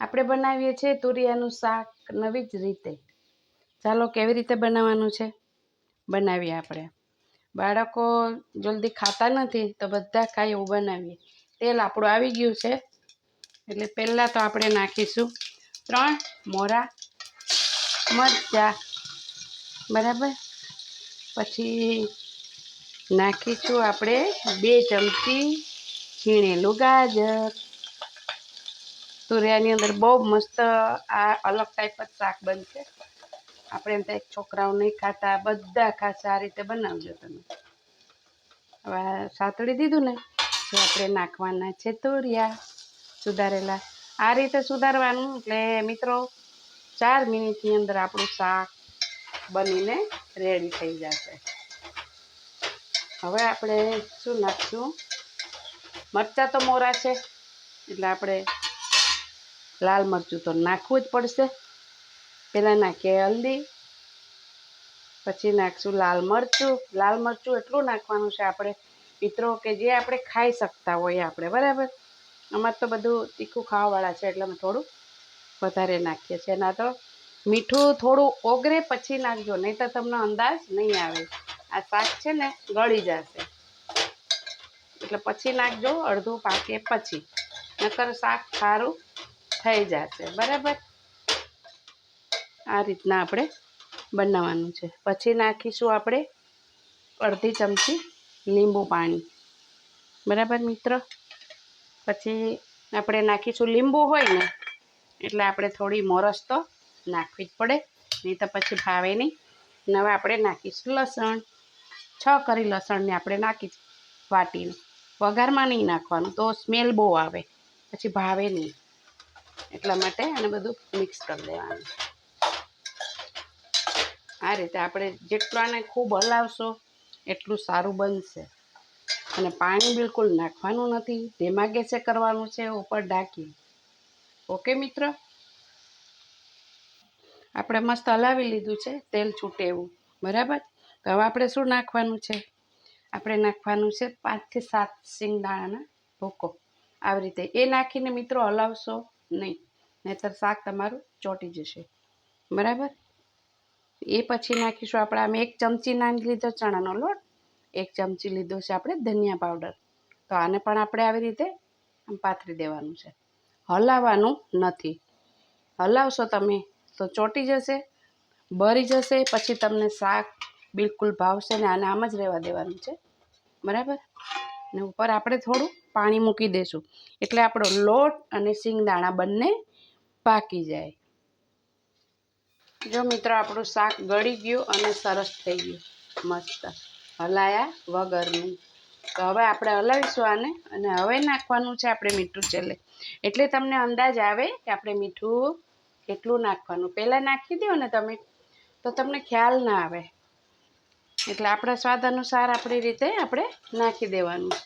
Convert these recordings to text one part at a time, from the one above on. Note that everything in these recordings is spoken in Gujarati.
આપણે બનાવીએ છીએ તુરિયાનું શાક નવી જ રીતે. ચાલો કેવી રીતે બનાવવાનું છે? બનાવીએ આપણે. બાળકો જલ્દી ખાતા નથી તો બધા ખાય એવું બનાવીએ. તેલ આપણું આવી ગયું છે. એટલે પહેલાં તો આપણે નાખીશું ત્રણ મોરા મરચાં. બરાબર? પછી નાખીશું આપણે બે ચમચી છીણેલું ગાજર. તુરિયાની અંદર બહુ મસ્ત આ અલગ ટાઈપ જ શાક બનશે. આપણે એમ થાય છોકરાઓ નહીં ખાતા, બધા ખાશે, આ રીતે બનાવજો તમે. હવે સાતળી દીધું ને જે આપણે નાખવાના છે તુરિયા સુધારેલા. આ રીતે સુધારવાનું એટલે મિત્રો, ચાર મિનિટની અંદર આપણું શાક બનીને રેડી થઈ જશે. હવે આપણે શું નાખશું? મરચાં તો મોરા છે, એટલે આપણે લાલ મરચું તો નાખવું જ પડશે. પહેલાં નાખીએ હલ્દી, પછી નાખશું લાલ મરચું. લાલ મરચું એટલું નાખવાનું છે આપણે મિત્રો કે જે આપણે ખાઈ શકતા હોઈએ આપણે, બરાબર? અમારે તો બધું તીખું ખાવાવાળા છે એટલે અમે થોડું વધારે નાખીએ છીએ. ના તો મીઠું થોડું ઓગરે પછી નાખજો, નહીં તો તમને અંદાજ નહીં આવે. આ શાક છે ને ગળી જશે. એટલે પછી નાખજો અડધું પાકે પછી. નકર શાક સારું થઈ જશે. બરાબર? આ રીતના આપણે બનાવવાનું છે. પછી નાખીશું આપણે અડધી ચમચી લીંબુ પાણી. બરાબર મિત્ર? પછી આપણે નાખીશું લીંબુ હોય ને, એટલે આપણે થોડી મોરસ તો નાખવી જ પડે. નહીં તો પછી ભાવે નહીં. નવા આપણે નાખીશું લસણ. છ કરી લસણને આપણે નાખીશું વાટીને. વઘારમાં નહીં નાખવાનું. તો સ્મેલ બહુ આવે. પછી ભાવે નહીં. એટલા માટે આને બધું મિક્સ કરી દેવાનું. આ રીતે આપણે જેટલું આને ખૂબ હલાવશો એટલું સારું બનશે. અને પાણી બિલકુલ નાખવાનું નથી ધીમા ગેસે કરવાનું છે, ઉપર ઢાંકી. ઓકે મિત્ર? આપણે મસ્ત હલાવી લીધું છે, તેલ છૂટે એવું બરાબર? તો હવે આપણે શું નાખવાનું છે? આપણે નાખવાનું છે પાંચથી સાત સિંગદાણાના ભૂકો. આવી રીતે એ નાખીને મિત્રો હલાવશો. નહીં, નહીંતર શાક તમારું ચોંટી જશે. બરાબર? એ પછી નાખીશું આપણે આમ એક ચમચી નાખી લીધો ચણાનો લોટ, એક ચમચી લીધો છે આપણે ધનિયા પાવડર. તો આને પણ આપણે આવી રીતે આમ પાથરી દેવાનું છે. હલાવવાનું નથી. હલાવશો તમે તો ચોંટી જશે, બરી જશે, પછી તમને શાક બિલકુલ ભાવશે ને આને આમ જ રહેવા દેવાનું છે. બરાબર? ને ઉપર આપણે થોડું પાણી મૂકી દઈશું એટલે આપણો લોટ અને સિંગદાણા બંને પાકી જાય. જો મિત્રો, આપણું શાક ગળી ગયું અને સરસ થઈ ગયું. મસ્ત. હલાયા વગરનું. તો હવે આપણે હલાવીશું આને અને હવે નાખવાનું છે આપણે મીઠું છેલ્લે. એટલે તમને અંદાજ આવે કે આપણે મીઠું કેટલું નાખવાનું. પહેલાં નાખી દો ને તમે, તો તમને ખ્યાલ ના આવે. એટલે આપણા સ્વાદ અનુસાર આપણી રીતે આપણે નાખી દેવાનું.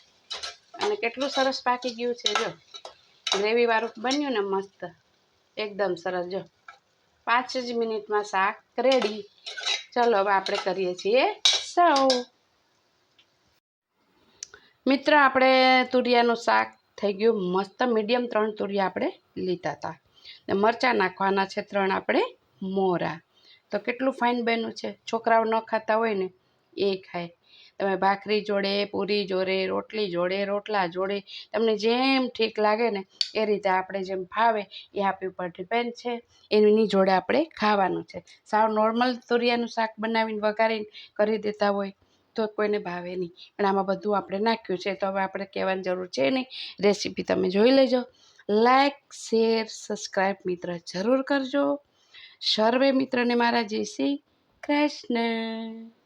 અને કેટલું સરસ પાકી ગયું છે, જો. ગ્રેવીવાળું બન્યું ને મસ્ત. એકદમ સરસ, જો. પાંચ જ મિનિટમાં શાક રેડી ચલો, હવે આપણે કરીએ છીએ સૌ મિત્ર, આપણે તુરિયાનું શાક થઈ ગયું મસ્ત. મીડિયમ ત્રણ તુરિયા આપણે લીધા હતા. ને મરચાં નાખવાના છે ત્રણ આપણે મોરા. તો કેટલું ફાઇન બન્યું છે. છોકરાઓ ન ખાતા હોય ને, એ ખાય. તમે ભાખરી જોડે, પૂરી જોડે, રોટલી જોડે, રોટલા જોડે, તમને જેમ ઠીક લાગે ને એ રીતે આપણે જેમ ભાવે એ આપણી ઉપર ડિપેન્ડ છે. એની જોડે આપણે ખાવાનું છે. સાવ નોર્મલ તુરિયાનું શાક બનાવીને વઘારીને કરી દેતા હોય તો કોઈને ભાવે નહીં. પણ આમાં બધું આપણે નાખ્યું છે તો હવે આપણે કહેવાની જરૂર છે નહીં. રેસીપી તમે જોઈ લેજો. લાઈક શેર સબસ્ક્રાઈબ મિત્ર જરૂર કરજો. સર્વે મિત્રને મારા જય શ્રી કૃષ્ણ.